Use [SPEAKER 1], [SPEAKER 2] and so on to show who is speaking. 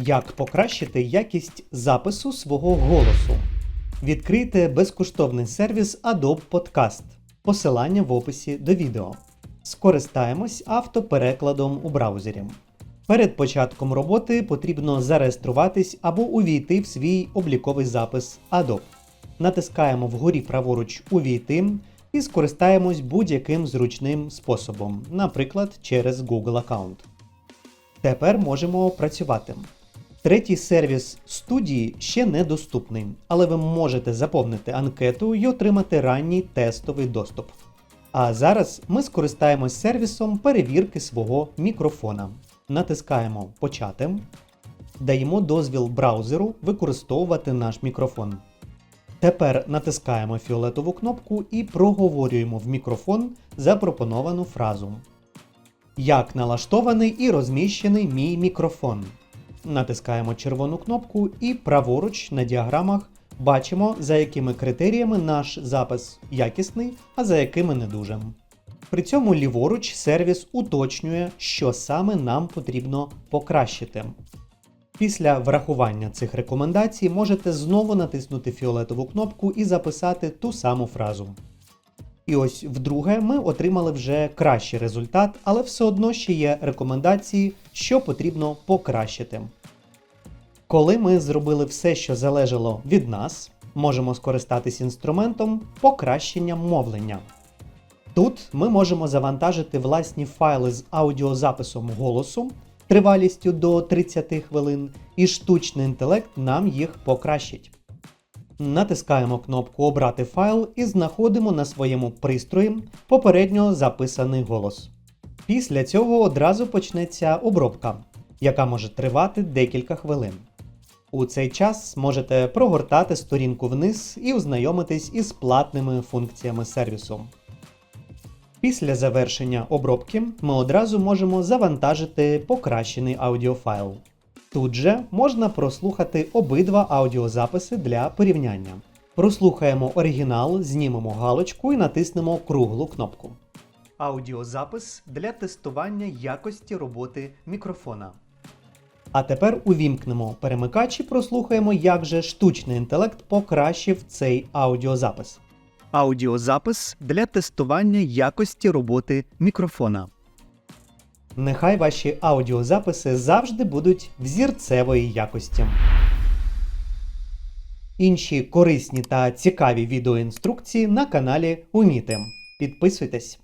[SPEAKER 1] Як покращити якість запису свого голосу? Відкрийте безкоштовний сервіс Adobe Podcast. Посилання в описі до відео. Скористаємось автоперекладом у браузері. Перед початком роботи потрібно зареєструватись або увійти в свій обліковий запис Adobe. Натискаємо вгорі праворуч Увійти і скористаємось будь-яким зручним способом, наприклад, через Google аккаунт. Тепер можемо працювати. Третій сервіс студії ще не доступний, але ви можете заповнити анкету і отримати ранній тестовий доступ. А зараз ми скористаємось сервісом перевірки свого мікрофона. Натискаємо Почати, даємо дозвіл браузеру використовувати наш мікрофон. Тепер натискаємо фіолетову кнопку і проговорюємо в мікрофон запропоновану фразу. Як налаштований і розміщений мій мікрофон. Натискаємо червону кнопку і праворуч на діаграмах бачимо, за якими критеріями наш запис якісний, а за якими не дуже. При цьому ліворуч сервіс уточнює, що саме нам потрібно покращити. Після врахування цих рекомендацій можете знову натиснути фіолетову кнопку і записати ту саму фразу. І ось вдруге ми отримали вже кращий результат, але все одно ще є рекомендації, що потрібно покращити. Коли ми зробили все, що залежало від нас, можемо скористатись інструментом покращення мовлення. Тут ми можемо завантажити власні файли з аудіозаписом голосу тривалістю до 30 хвилин, і штучний інтелект нам їх покращить. Натискаємо кнопку Обрати файл і знаходимо на своєму пристрої попередньо записаний голос. Після цього одразу почнеться обробка, яка може тривати декілька хвилин. У цей час можете прогортати сторінку вниз і ознайомитись із платними функціями сервісу. Після завершення обробки ми одразу можемо завантажити покращений аудіофайл. Тут же можна прослухати обидва аудіозаписи для порівняння. Прослухаємо оригінал, знімемо галочку і натиснемо круглу кнопку. Аудіозапис для тестування якості роботи мікрофона. А тепер увімкнемо перемикач і прослухаємо, як же штучний інтелект покращив цей аудіозапис. Аудіозапис для тестування якості роботи мікрофона. Нехай ваші аудіозаписи завжди будуть взірцевої якості. Інші корисні та цікаві відеоінструкції на каналі Уміти. Підписуйтесь.